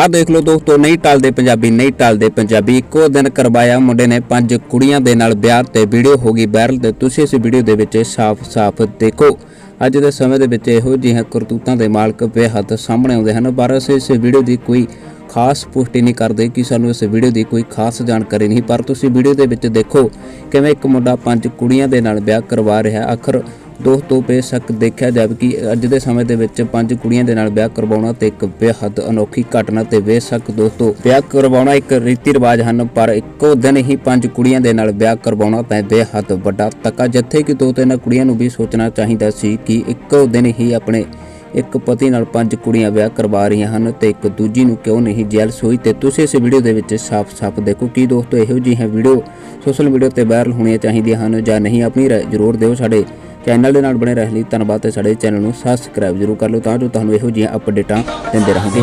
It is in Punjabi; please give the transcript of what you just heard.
ਆਹ ਦੇਖ ਲਓ ਦੋਸਤੋ, ਨਹੀਂ ਟਲਦੇ ਪੰਜਾਬੀ, ਨਹੀਂ ਟਲਦੇ ਪੰਜਾਬੀ। ਇੱਕੋ ਦਿਨ ਕਰਵਾਇਆ ਮੁੰਡੇ ਨੇ ਪੰਜ ਕੁੜੀਆਂ ਦੇ ਨਾਲ ਵਿਆਹ ਤੇ ਵੀਡੀਓ ਹੋ ਗਈ ਵਾਇਰਲ ਤੇ ਤੁਸੀਂ ਇਸ ਵੀਡੀਓ ਦੇ ਵਿੱਚ ਸਾਫ਼-ਸਾਫ਼ ਦੇਖੋ। ਅੱਜ ਦੇ ਸਮੇਂ ਦੇ ਵਿੱਚ ਇਹੋ ਜਿਹੀਆਂ ਕਰਤੂਤਾਂ ਦੇ ਮਾਲਕ ਬੇਹੱਦ ਸਾਹਮਣੇ ਆਉਂਦੇ ਹਨ, ਪਰ ਅਸੀਂ ਇਸ ਵੀਡੀਓ ਦੀ ਕੋਈ ਖਾਸ ਪੁਸ਼ਟੀ ਨਹੀਂ ਕਰਦੇ ਕਿ ਸਾਨੂੰ ਇਸ ਵੀਡੀਓ ਦੀ ਕੋਈ ਖਾਸ ਜਾਣਕਾਰੀ ਨਹੀਂ, ਪਰ ਤੁਸੀਂ ਵੀਡੀਓ ਦੇ ਵਿੱਚ ਦੇਖੋ ਕਿਵੇਂ ਇੱਕ ਮੁੰਡਾ ਪੰਜ ਕੁੜੀਆਂ ਦੇ ਨਾਲ ਵਿਆਹ ਕਰਵਾ ਰਿਹਾ। ਆਖਰ ਦੋਸਤੋ ਬੇਸ਼ੱਕ ਦੇਖਿਆ ਜਾਵੇ ਕਿ ਅੱਜ ਦੇ ਸਮੇਂ ਦੇ ਵਿੱਚ ਪੰਜ ਕੁੜੀਆਂ ਦੇ ਨਾਲ ਵਿਆਹ ਕਰਵਾਉਣਾ ਤੇ ਇੱਕ ਬੇਹੱਦ ਅਨੋਖੀ ਘਟਨਾ ਤੇ ਬੇਸ਼ੱਕ ਦੋਸਤੋ ਵਿਆਹ ਕਰਵਾਉਣਾ ਇੱਕ ਰੀਤੀ ਰਿਵਾਜ ਹਨ, ਪਰ ਇੱਕੋ ਦਿਨ ਹੀ ਪੰਜ ਕੁੜੀਆਂ ਦੇ ਨਾਲ ਵਿਆਹ ਕਰਵਾਉਣਾ ਤਾਂ ਬੇਹੱਦ ਵੱਡਾ ਤੱਕਾ ਜਿੱਥੇ ਕਿ ਦੋ ਤਿੰਨ ਕੁੜੀਆਂ ਨੂੰ ਵੀ ਸੋਚਣਾ ਚਾਹੀਦਾ ਸੀ ਕਿ ਇੱਕੋ ਦਿਨ ਹੀ ਆਪਣੇ ਇੱਕ ਪਤੀ ਨਾਲ ਪੰਜ ਕੁੜੀਆਂ ਵਿਆਹ ਕਰਵਾ ਰਹੀਆਂ ਹਨ ਤੇ ਇੱਕ ਦੂਜੀ ਨੂੰ ਕਿਉਂ ਨਹੀਂ ਜੈਲਸ ਹੋਈ? ਤੇ ਤੁਸੀਂ ਇਸ ਵੀਡੀਓ ਦੇ ਵਿੱਚ ਸਾਫ਼-ਸਾਫ਼ ਦੇਖੋ ਕਿ ਦੋਸਤੋ ਇਹੋ ਜਿਹੀਆਂ ਵੀਡੀਓ ਸੋਸ਼ਲ ਮੀਡੀਆ ਤੇ ਵਾਇਰਲ ਹੋਣੀਆਂ ਚਾਹੀਦੀਆਂ ਹਨ ਜਾਂ ਨਹੀਂ, ਆਪਣੀ ਰਾਏ ਜ਼ਰੂਰ ਦਿਓ ਸਾਡੇ ਚੈਨਲ ਦੇ ਨਾਲ ਬਣੇ ਰਹਿਣ ਲਈ ਧੰਨਵਾਦ ਤੇ ਸਾਡੇ ਚੈਨਲ ਨੂੰ ਸਬਸਕ੍ਰਾਈਬ ਜ਼ਰੂਰ ਕਰ ਲਓ ਤਾਂ ਜੋ ਤੁਹਾਨੂੰ ਇਹੋ ਜਿਹੀਆਂ ਅਪਡੇਟਾਂ ਦਿੰਦੇ ਰਹਾਂਗੇ।